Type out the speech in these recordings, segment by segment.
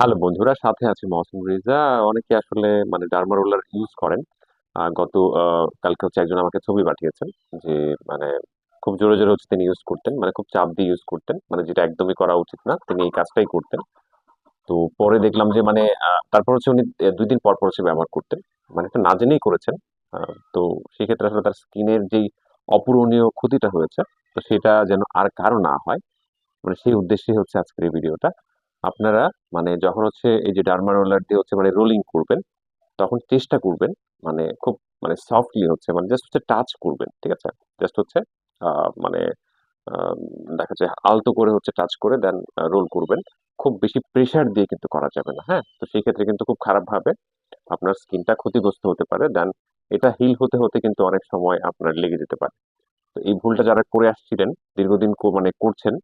Hello বন্ধুরা, সাথে আছি মহসিন রেজা। অনেকে আসলে মানে ডার্মা রোলার ইউজ করেন। গত কালকে হচ্ছে একজন আমাকে ছবি পাঠিয়েছেন যে মানে খুব জোরে, জোরে হচ্ছে তিনি ইউজ করতেন। মানে খুব চাপ দিয়ে ইউজ করতেন। মানে যেটা একদমই করা উচিত না। তিনি এই কাজটাই করতেন। তো পরে দেখলাম যে মানে তারপর হচ্ছে উনি ২ দিন পর, পর হচ্ছে ব্যবহার করতেন। মানে এটা না জেনেই করেছেন। তো সেক্ষেত্রে আসলে তার স্কিনের যেই অপূরণীয় ক্ষতিটা হয়েছে, তো সেটা যেন আর কারও না হয়। মানে সেই উদ্দেশ্যেই হচ্ছে আজকের এই ভিডিওটা। আপনারা মানে যখন হচ্ছে এই যে ডার্মা রোলার দিয়ে হচ্ছে মানে রোলিং করবেন, তখন চেষ্টা করবেন মানে খুব মানে সফটলি হচ্ছে মানে জাস্ট হচ্ছে টাচ করবেন। ঠিক আছে? জাস্ট হচ্ছে মানে দেখা যায় আলতো করে হচ্ছে টাচ করে দেন রোল করবেন। খুব বেশি প্রেশার দিয়ে কিন্তু করা যাবে না। হ্যাঁ? তো সেই ক্ষেত্রে কিন্তু খুব খারাপভাবে আপনার স্কিনটা ক্ষতিগ্রস্ত হতে পারে। দেন এটা হিল হতে, হতে কিন্তু অনেক সময় আপনার লেগে যেতে পারে। তো এই ভুলটা যারা করে আসছিলেন, দীর্ঘদিন মানে করছেন,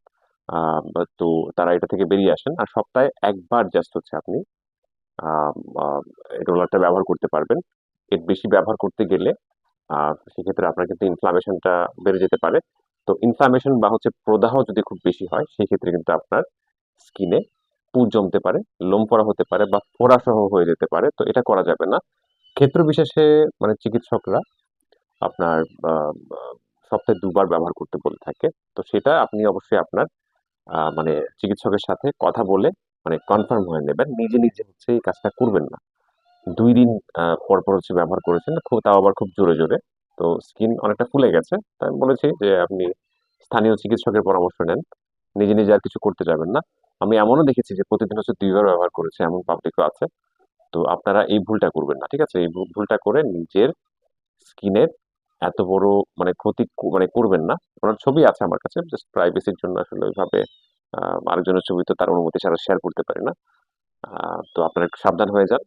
তো তারা এটা থেকে বেরিয়ে আসেন। আর সপ্তাহে ১ বার জাস্ট হচ্ছে আপনি রোলারটা ব্যবহার করতে পারবেন। এর বেশি ব্যবহার করতে গেলে সেক্ষেত্রে আপনার কিন্তু ইনফ্লামেশন টা বেড়ে যেতে পারে। তো ইনফ্লামেশন বা হচ্ছে প্রদাহ যদি খুব বেশি হয়, সেক্ষেত্রে কিন্তু আপনার স্কিনে পুঁজ জমতে পারে, লোম পড়া হতে পারে বা ফোড়াসহ হয়ে যেতে পারে। তো এটা করা যাবে না। ক্ষেত্র বিশেষে মানে চিকিৎসকরা আপনার সপ্তাহে দুবার ব্যবহার করতে বলে থাকে। তো সেটা আপনি অবশ্যই আপনার মানে চিকিৎসকের সাথে কথা বলে মানে কনফার্ম হয়ে নেবেন। নিজে, নিজে হচ্ছে এই কাজটা করবেন না। দুই দিন আ পর, পর হচ্ছে ব্যবহার করেছেন। খুব তাও আবার খুব জোরে, জোরে। তো স্কিন অনেকটা ফুলে গেছে। তো আমি বলেছি যে আপনি স্থানীয় চিকিৎসকের পরামর্শ নেন। নিজে, নিজে আর কিছু করতে যাবেন না। আমি এমনও দেখেছি যে প্রতিদিন হচ্ছে দুইবার ব্যবহার করেছে এমন পাবলিকও আছে। তো আপনারা এই ভুলটা করবেন না। ঠিক আছে? এই ভুলটা করে নিজের স্কিনের এত বড় মানে ক্ষতি মানে করবেন না। ওনার ছবি আছে আমার কাছে। জাস্ট প্রাইভেসির জন্য আসলে ওইভাবে আরেকজনের ছবি তো তার অনুমতি ছাড়া শেয়ার করতে পারি না। তো আপনার একটু সাবধান হয়ে যান।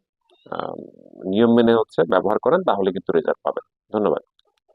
নিয়ম মেনে হচ্ছে, ব্যবহার করেন, তাহলে কিন্তু রেজাল্ট পাবেন। ধন্যবাদ।